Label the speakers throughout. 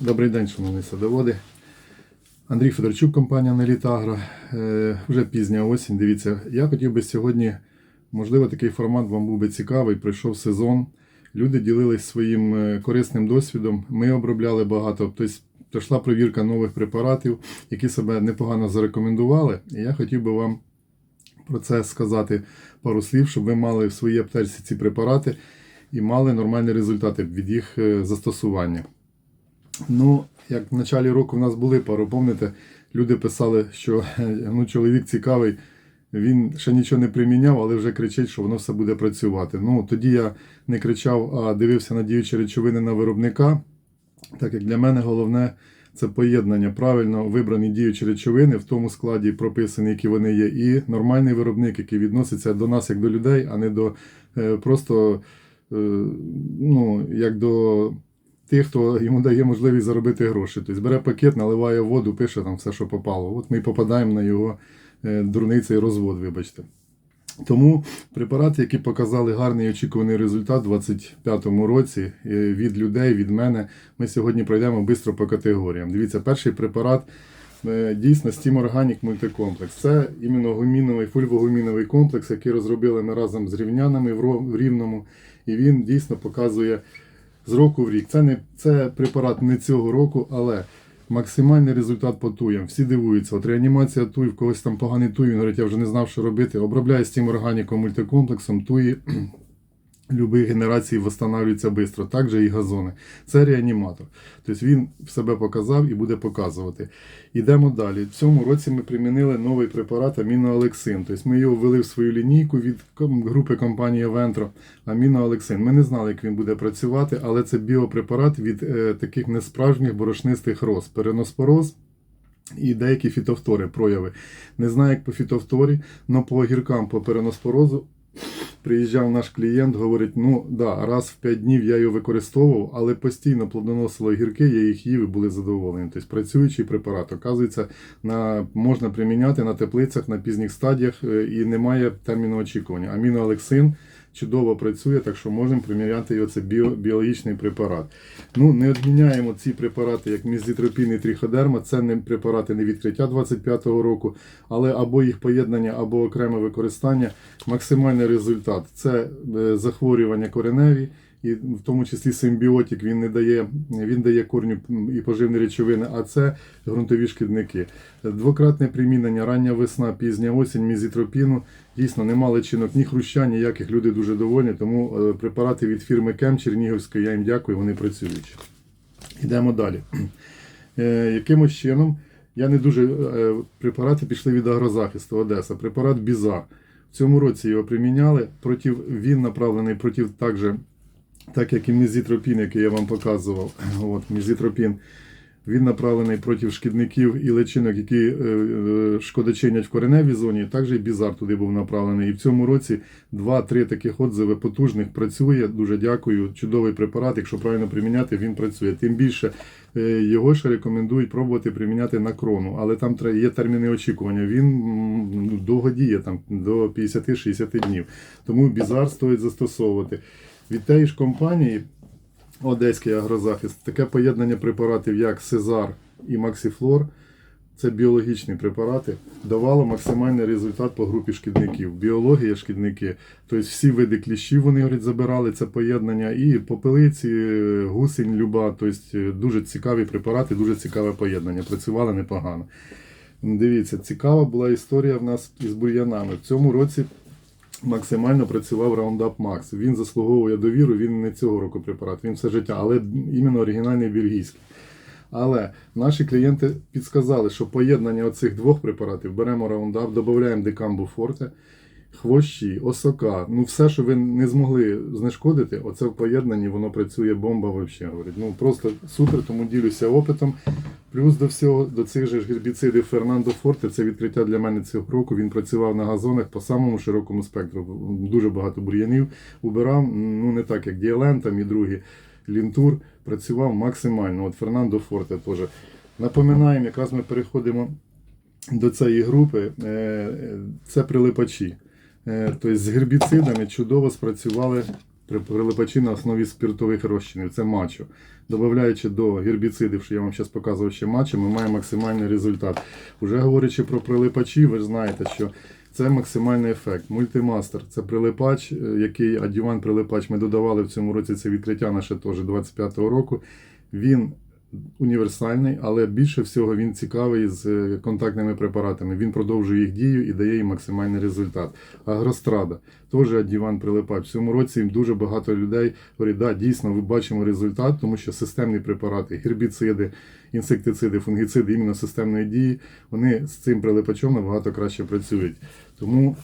Speaker 1: Добрий день, шановні садоводи. Андрій Федорчук, компанія Нелітагро. Е, вже пізня осінь. Дивіться, я хотів би сьогодні, можливо, такий формат вам був би цікавий. Прийшов сезон. Люди ділились своїм е, корисним досвідом. Ми обробляли багато. Тобто прийшла провірка нових препаратів, які себе непогано зарекомендували. І я хотів би вам про це сказати пару слів, щоб ви мали в своїй аптечці ці препарати і мали нормальні результати від їх е, застосування. Ну, як в началі року в нас були пару, помните, люди писали, що ну, чоловік цікавий, він ще нічого не приміняв, але вже кричить, що воно все буде працювати. Ну, тоді я не кричав, а дивився на діючі речовини на виробника. Так як для мене головне це поєднання правильно вибрані діючі речовини в тому складі прописані, які вони є, і нормальний виробник, який відноситься до нас як до людей, а не до е, просто е, ну, як до тих, хто йому дає можливість заробити гроші. Тобто бере пакет, наливає воду, пише там все, що попало. От ми і попадаємо на його е, дурний цей розвод, вибачте. Тому препарати, які показали гарний і очікуваний результат у 2025 році е, від людей, від мене, ми сьогодні пройдемо швидко по категоріям. Дивіться, перший препарат е, дійсно Steam Organic Multikomplex. Це іменно гуміновий, фульвогуміновий комплекс, який розробили ми разом з рівнянами в Рівному. І він дійсно показує з року в рік. Це не це препарат не цього року, але максимальний результат по туям. Всі дивуються. От реанімація туй, в когось там поганий туй, він говорить, я вже не знав, що робити. Обробляє з тим органіком мультикомплексом, туї любої генерації встановлюються швидко. Так же і газони. Це реаніматор. Тобто він себе показав і буде показувати. Йдемо далі. В цьому році ми примінили новий препарат аміноалексин. Тобто ми його ввели в свою лінійку від групи компанії Ventro аміноалексин. Ми не знали, як він буде працювати, але це біопрепарат від е, таких несправжніх борошнистих роз. Переноспороз і деякі фітофтори прояви. Не знаю, як по фітофторі, але по огіркам, по переноспорозу приїжджав наш клієнт, говорить: ну да, раз в 5 днів я його використовував, але постійно плодоносило гірки, я їх їв і були задоволені. Тобто працюючий препарат, оказується, на, можна приміняти на теплицях на пізніх стадіях е, і немає терміну очікування. Аміноалексин чудово працює, так що можемо приміряти його це біо, біологічний препарат. Ну, не відміняємо ці препарати, як мізітропін і тріходерма. Це не препарати не відкриття 25-го року, але або їх поєднання, або окреме використання. Максимальний результат це е, захворювання кореневі. І в тому числі симбіотик він не дає, він дає корню і поживні речовини, а це ґрунтові шкідники. Двократне примінення, рання весна, пізня осінь, мізітропіну. Дійсно, нема личинок ні хруща, ніяких люди дуже довольні. Тому е, препарати від фірми Кем Чернігівської, я їм дякую, вони працюють. Йдемо далі. Е, якимось чином я не дуже е, препарати пішли від агрозахисту Одеса. Препарат Біза. В цьому році його приміняли. Він направлений проти також, так як і мізітропін, який я вам показував. От, мізітропін. Він направлений проти шкідників і личинок, які е, е, шкодочинять в кореневій зоні. Також і бізар туди був направлений. І в цьому році два-три таких отзиви потужних працює. Дуже дякую. Чудовий препарат. Якщо правильно приміняти, він працює. Тим більше е, його ще рекомендують пробувати приміняти на крону, але там є терміни очікування. Він довго діє там до 50-60 днів. Тому бізар стоїть застосовувати. Від тієї ж компанії Одеський агрозахист. Таке поєднання препаратів, як Сезар і Максифлор, це біологічні препарати, давало максимальний результат по групі шкідників. Біологія шкідники, тобто всі види кліщів вони говорять, забирали це поєднання, і попелиці, гусень, люба, тобто дуже цікаві препарати, дуже цікаве поєднання. Працювали непогано. Дивіться, цікава була історія в нас із бур'янами. В цьому році максимально працював Roundup Max. Він заслуговує довіру, він не цього року препарат, він все життя, але іменно оригінальний бельгійський. Але наші клієнти підсказали, що поєднання оцих двох препаратів беремо Roundup, додаємо декамбу форте, хвощі, осока, ну все, що ви не змогли знешкодити, оце в поєднанні воно працює бомба взагалі. Говорить. Ну просто супер, тому ділюся опитом. Плюс до всього до цих же гербіцидів Фернандо Форте, це відкриття для мене цього року. Він працював на газонах по самому широкому спектру. Дуже багато бур'янів убирав. Ну не так, як Діален там і другі. Лінтур працював максимально. От Фернандо Форте теж. Напоминаємо, якраз ми переходимо до цієї групи. Е, е, Це прилипачі. Е, Тобто з гербіцидами чудово спрацювали прилипачі на основі спиртових розчинів, це мачо. Додаючи до гербіцидів, що я вам зараз показував ще мачо, ми маємо максимальний результат. Уже говорячи про прилипачі, ви ж знаєте, що це максимальний ефект. Мультимастер це прилипач, е, який адюван прилипач. Ми додавали в цьому році це відкриття наше теж 25-го року. Він універсальний, але більше всього він цікавий з е, контактними препаратами. Він продовжує їх дію і дає їм максимальний результат. Агрострада теж адюван прилипач. В цьому році дуже багато людей говорять, да, дійсно, ми бачимо результат, тому що системні препарати, гербіциди, інсектициди, фунгіциди іменно системної дії, вони з цим прилипачом набагато краще працюють. Тому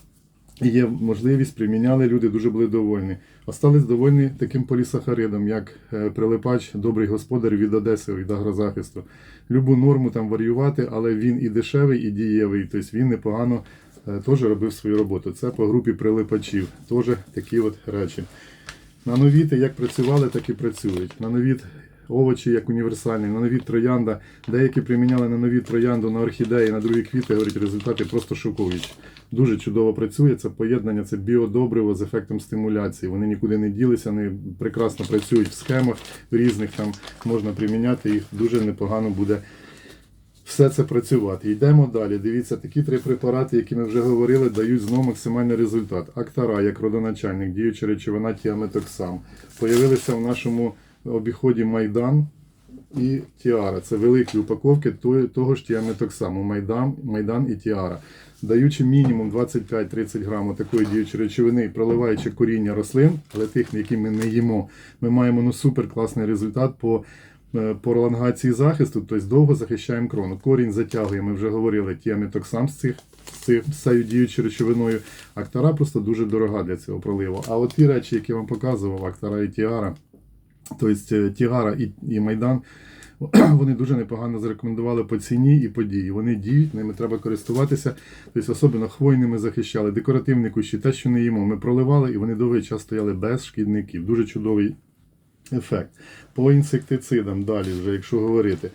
Speaker 1: є можливість, приміняли, люди дуже були довольні. Остались довольні таким полісахаридом, як е, прилипач, добрий господар від Одеси, від агрозахисту. Любу норму там варіювати, але він і дешевий, і дієвий. Тобто він непогано е, теж робив свою роботу. Це по групі прилипачів. Теж такі от речі. Нановіти як працювали, так і працюють. Нановіт овочі як універсальний, нановіт троянда. Деякі приміняли нановіт троянду на орхідеї, на другі квіти, говорять, результати просто шокуючі. Дуже чудово працює. Це поєднання, це біодобриво з ефектом стимуляції. Вони нікуди не ділися, вони прекрасно працюють в схемах різних, там можна приміняти їх дуже непогано буде все це працювати. Йдемо далі. Дивіться, такі три препарати, які ми вже говорили, дають знову максимальний результат. Актара, як родоначальник, діюча речовина тіаметоксам. Появилися в нашому обіході Майдан і Тіара. Це великі упаковки того, ж тіаметоксаму. Майдан, Майдан і Тіара. Даючи мінімум 25-30 грамів такої діючої речовини, проливаючи коріння рослин, але тих, які ми не їмо, ми маємо ну, супер класний результат по е, пролонгації захисту, тобто довго захищаємо крону. Корінь затягує, ми вже говорили, тіаметоксам з цих цією діючою речовиною. Актара просто дуже дорога для цього проливу. А от ті речі, які я вам показував, Актара і Тіара, тобто Тігара і, і Майдан, вони дуже непогано зарекомендували по ціні і по дії. Вони діють, ними треба користуватися. Тобто, особливо хвойними захищали, декоративні кущі, те, що не їмо, ми проливали, і вони довгий час стояли без шкідників. Дуже чудовий ефект. По інсектицидам далі, вже якщо говорити.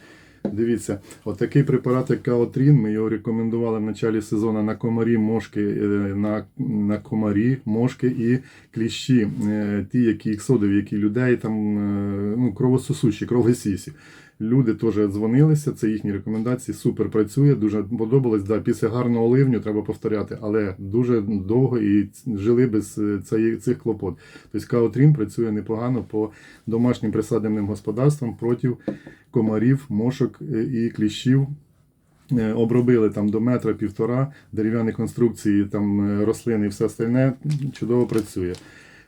Speaker 1: Дивіться, отакий препарат, як Каотрін, ми його рекомендували в початку сезону на комарі, мошки, е, на, на комарі, мошки і кліщі, е, ті, які іксодові, які людей там е, ну, кровососущі, кровосісі. Люди теж дзвонилися, це їхні рекомендації, супер працює, дуже подобалось. Да, після гарного ливню треба повторяти, але дуже довго і жили без е, цих клопот. Тобто Каотрін працює непогано по домашнім присадибним господарствам проти комарів, мошок е, і кліщів. Е, Обробили там до метра півтора дерев'яні конструкції, там рослини і все остальне чудово працює.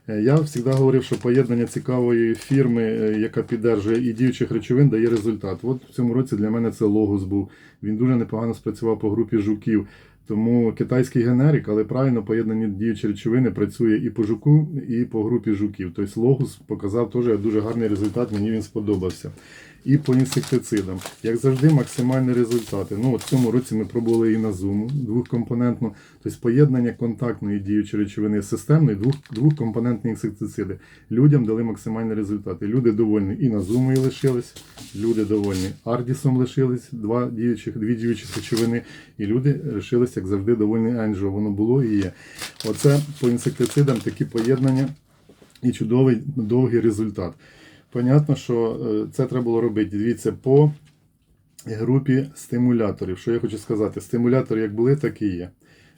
Speaker 1: Е, Я завжди говорив, що поєднання цікавої фірми, е, яка піддержує і діючих речовин, дає результат. От в цьому році для мене це логос був. Він дуже непогано спрацював по групі жуків. Тому китайський генерик, але правильно поєднані діючі речовини працює і по жуку, і по групі жуків. Тобто логус показав теж дуже гарний результат, мені він сподобався. І по інсектицидам. Як завжди, максимальні результати. Ну, от в цьому році ми пробували і на зуму двохкомпонентну, тобто поєднання контактної діючої речовини системної, двох, двохкомпонентні інсектициди. Людям дали максимальні результати. Люди довольні і на зуму лишились, люди довольні Ардісом лишились, два діючих, дві діючих речовини, і люди лишились, як завжди, довольні Енджо. Воно було і є. Оце по інсектицидам такі поєднання і чудовий довгий результат. Понятно, що е, це треба було робити. Дивіться, по групі стимуляторів. Що я хочу сказати? Стимулятори як були, так і є.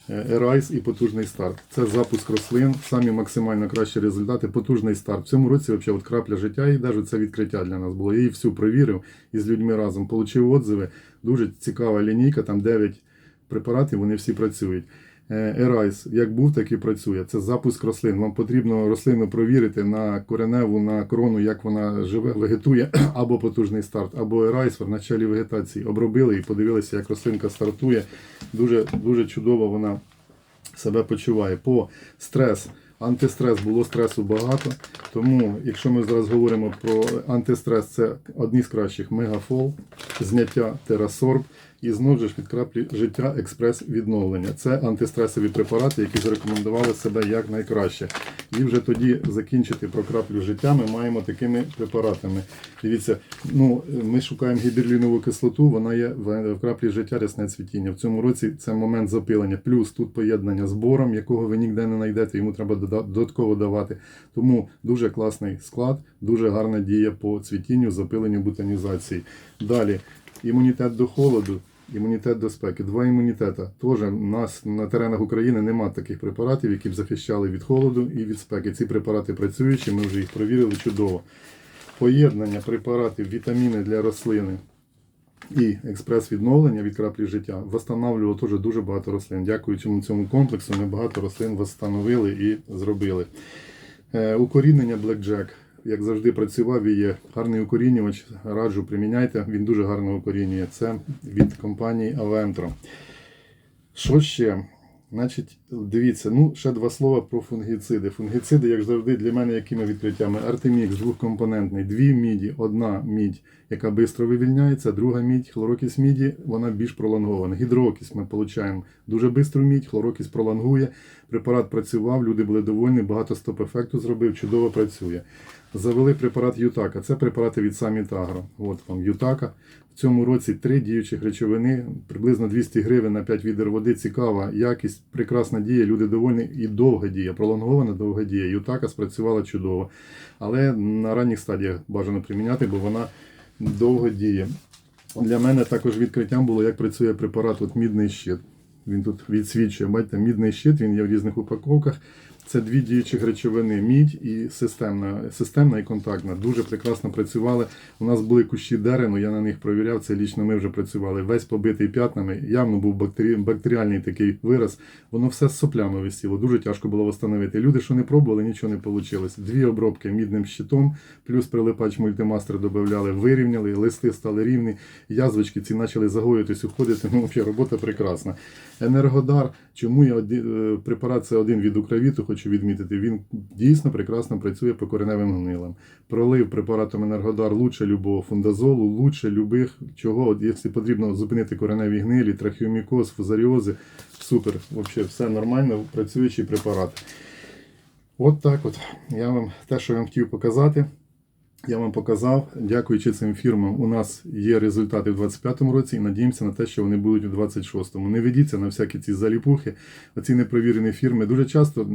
Speaker 1: Ерайс і потужний старт. Це запуск рослин, самі максимально кращі результати, потужний старт. В цьому році взагалі, от крапля життя і навіть це відкриття для нас було. Я її всю провірив із людьми разом, отримав отзиви. Дуже цікава лінійка, там 9 препаратів, вони всі працюють. Е, Ерайс, як був, так і працює. Це запуск рослин. Вам потрібно рослину провірити на кореневу, на крону, як вона живе, вегетує, або потужний старт, або Ерайс в началі вегетації. Обробили і подивилися, як рослинка стартує. Дуже, дуже чудово вона себе почуває. По стрес. Антистрес було стресу багато. Тому, якщо ми зараз говоримо про антистрес, це одні з кращих мегафол, зняття терасорб і знову ж від краплі життя експрес відновлення. Це антистресові препарати, які зарекомендували себе як найкраще. І вже тоді закінчити про краплю життя ми маємо такими препаратами. Дивіться, ну ми шукаємо гіберлінову кислоту, вона є в краплі життя рясне цвітіння. В цьому році це момент запилення. Плюс тут поєднання з бором, якого ви ніде не знайдете, йому треба дода- додатково давати. Тому дуже класний склад, дуже гарна дія по цвітінню, запиленню, бутанізації. Далі імунітет до холоду. Імунітет до спеки. Два імунітета. Теж у нас на теренах України немає таких препаратів, які б захищали від холоду і від спеки. Ці препарати працюючі, ми вже їх провірили чудово. Поєднання препаратів, вітаміни для рослини і експрес-відновлення від краплі життя восстанавлювало теж дуже багато рослин. Дякуючи цьому комплексу, ми багато рослин восстановили і зробили. Е, Укорінення Black Jack, як завжди, працював і є гарний укорінювач. Раджу, приміняйте, він дуже гарно укорінює. Це від компанії Aventro. Що ще? Значить, дивіться, ну ще два слова про фунгіциди. Фунгіциди, як завжди, для мене якими відкриттями? Артемікс двохкомпонентний, дві міді, одна мідь, яка швидко вивільняється, друга мідь, хлорокіс міді, вона більш пролонгована. Гідрокіс ми отримуємо дуже швидко мідь, хлорокіс пролонгує. Препарат працював, люди були довольні, багато стоп-ефекту зробив, чудово працює. Завели препарат Ютака. Це препарати від Agro. От вам Ютака. В цьому році три діючих речовини, приблизно 200 гривень на 5 відер води. Цікава якість, прекрасна дія, люди довольні і довга дія, пролонгована довга дія. Ютака спрацювала чудово. Але на ранніх стадіях бажано приміняти, бо вона довго діє. Для мене також відкриттям було, як працює препарат от мідний щит. Він тут відсвічує. Бачите, мідний щит, він є в різних упаковках. Це дві діючих речовини мідь і системна, системна і контактна. Дуже прекрасно працювали. У нас були кущі дерену, я на них провіряв. Це лічно ми вже працювали. Весь побитий п'ятнами. Явно був бактері... бактеріальний такий вираз. Воно все з соплями висіло. Дуже тяжко було встановити. Люди, що не пробували, нічого не вийшло. Дві обробки мідним щитом, плюс прилипач мультимастер додавали, вирівняли, листи стали рівні, язвочки ці почали загоюватись, уходити. Ну, взагалі, робота прекрасна. Енергодар. Чому я оді- е, препарат це один від Укравіту, хочу відмітити. Він дійсно прекрасно працює по кореневим гнилам. Пролив препаратом Енергодар лучше любого фундазолу, лучше любих чого. Якщо потрібно зупинити кореневі гнилі, трахіомікоз, фузаріози. Супер, взагалі все нормально, працюючий препарат. От так от. Я вам те, що я вам хотів показати. Я вам показав, дякуючи цим фірмам, у нас є результати в 25-му році і надіємося на те, що вони будуть у 26-му. Не ведіться на всякі ці заліпухи, оці непровірені фірми. Дуже часто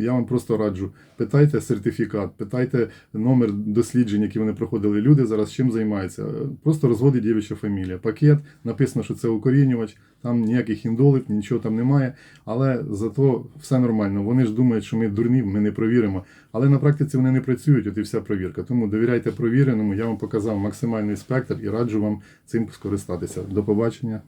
Speaker 1: я вам просто раджу, питайте сертифікат, питайте номер досліджень, які вони проходили. Люди зараз чим займаються? Просто розводить дівча фамілія. Пакет, написано, що це укорінювач, там ніяких індолів, нічого там немає. Але зато все нормально. Вони ж думають, що ми дурні, ми не провіримо. Але на практиці вони не працюють, от і вся провірка. Довіряйте провіреному. Я вам показав максимальний спектр і раджу вам цим скористатися. До побачення.